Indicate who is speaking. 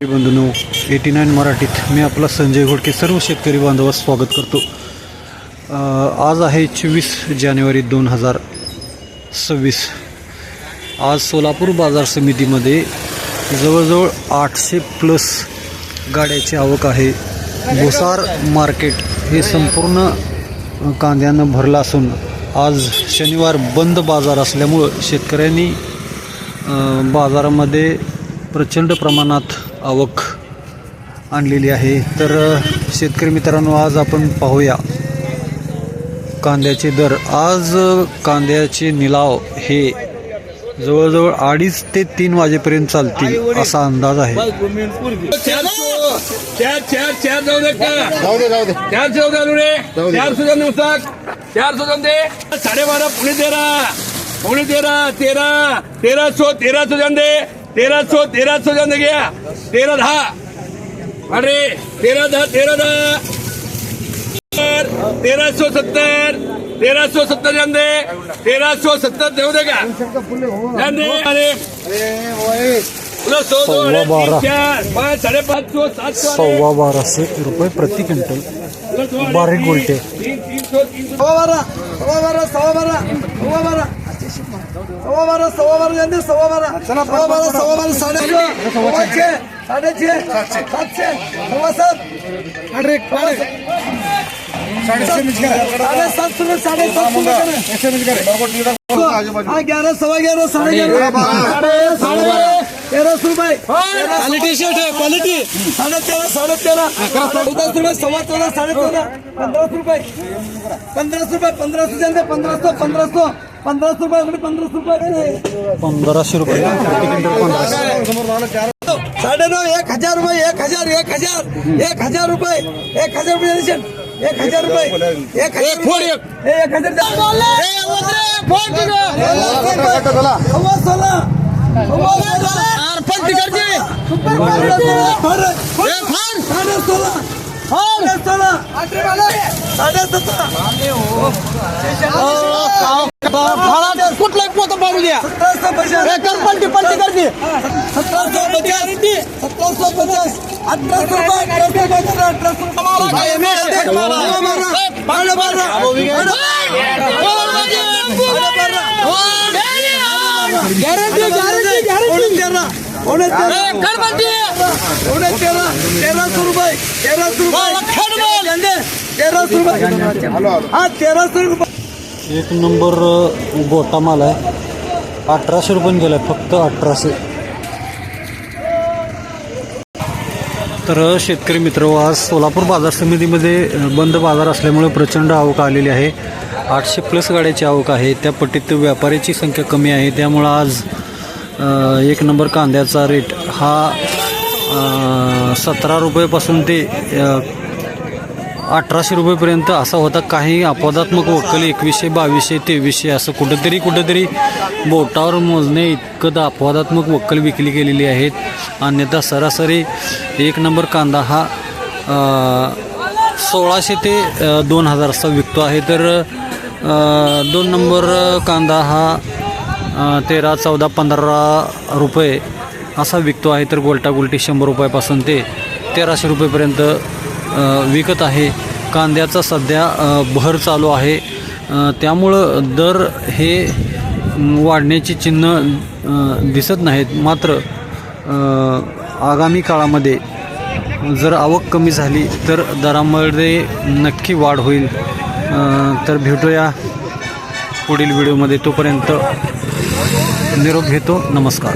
Speaker 1: बंधूंनो eighty nine मराठीत मी आपला संजय घोडके सर्व शेतकरी बांधवास स्वागत करतो. आज आहे चोवीस जानेवारी दोन हजार सव्वीस. आज सोलापूर बाजार समितीमध्ये जवळजवळ आठशे प्लस गाड्याची आवक आहे. भुसार मार्केट हे संपूर्ण कांद्यानं भरलं असून आज शनिवार बंद बाजार असल्यामुळं शेतकऱ्यांनी बाजारामध्ये प्रचंड प्रमाणात आवक आणलेली आहे तर शेतकरी मित्रांनो आज आपण पाहूया कांद्याचे दर आज कांद्याचे निलाव हे जवळजवळ अडीच ते तीन वाजेपर्यंत चालतील असा अंदाज आहे
Speaker 2: साडेबारा पुणे तेरा पुणे तेरा तेरा तेरा सो तेरा सुद्धा दे तेरा सो तेरा सुद्धा दे घ्या तेरा दहा अरे तेरा दहा तेरा दहा तेरा सो सत्तर तेरा सौ सत्तर जान दे। तेरा सौ सत्तर देऊ दे का जान दे। अरे सौ
Speaker 1: सव्वा
Speaker 2: अरे
Speaker 1: बारा.
Speaker 2: सौ सौ.
Speaker 1: सव्वा बाराशे रुपये प्रति क्विंटल। बारीक गोलटे।
Speaker 2: सौ सौ।
Speaker 3: सव्वा बारा सव्वा बारा सव्वा बारा सव्वा बारा। सव्वा बारा सव्वा बारा जाते सव्वा बारा सव्वा बारा सव्वा बारा साडेशे सव्वाशे साडेशे सातशे. सव्वा सात साडेसात सुरू साडेसात हा ग्यारह सव्वा ग्यारह साढ़े ग्यारह साढ़े साढ़े बारह तेरह सौ रुपए क्वालिटी शर्ट है क्वालिटी. साढ़े तेरह साढ़े तेरह चौदह सौ रुपए सवा चौदह साढ़े चौदह पंद्रह सौ रुपए पंद्रह सौ रुपए सौ रुपए
Speaker 1: पंधराशे रुपये. पंधराशे
Speaker 3: साढ़े नौ एक हजार रुपए एक हजार एक हजार एक हजार रुपए एक हजार रुपए देशन. एक हजार रुपए एक हजार रुपये. ए, एक हजार साडे सोळा सतरा कुठलाही पोत पाडू द्या पचास पलटी पलटी करते सतराशे पचास सतराशे पचास अठराशे रुपये. गॅरंटी गॅरंटी गॅरंटी तेरा तेरा तेराशे रुपये तेराशे रुपये तेराशे रुपये. हा तेराशे रुपये.
Speaker 1: एक नंबर गोटा माल आहे. अठराशे रुपये गेलाय फक्त अठराशे. तर शेतकरी मित्र आज सोलापूर बाजार समितीमध्ये बंद बाजार असल्यामुळे प्रचंड आवक आलेली आहे. आठशे प्लस गाड्याची आवक आहे. त्या पट्टीत व्यापाऱ्याची संख्या कमी आहे. त्यामुळं आज एक नंबर कांद्याचा रेट हा सतरा रुपयेपासून ते अठराशे रुपयेपर्यंत असा होता. काही अपवादात्मक वक्कल एकवीसशे बावीसशे तेवीसशे असं कुठंतरी कुठंतरी बोटावर मोजणे इतकं अपवादात्मक वक्कल विकली गेलेली आहेत. अन्यथा सरासरी एक नंबर कांदा हा सोळाशे ते दोन हजार असा विकतो आहे. तर दोन नंबर कांदा हा तेरा चौदा पंधरा रुपये असा विकतो आहे. तर गोलटा गोलटी शंभर रुपयापासून ते तेराशे रुपयेपर्यंत विकत आहे. कांद्याचा सध्या भर चालू आहे. त्यामुळं दर हे वाढण्याची चिन्ह दिसत नाहीत. मात्र आगामी काळामध्ये जर आवक कमी झाली तर दरामध्ये नक्की वाढ होईल. तर भेटूया पुढील व्हिडिओमध्ये. तोपर्यंत निरोप घेतो. नमस्कार.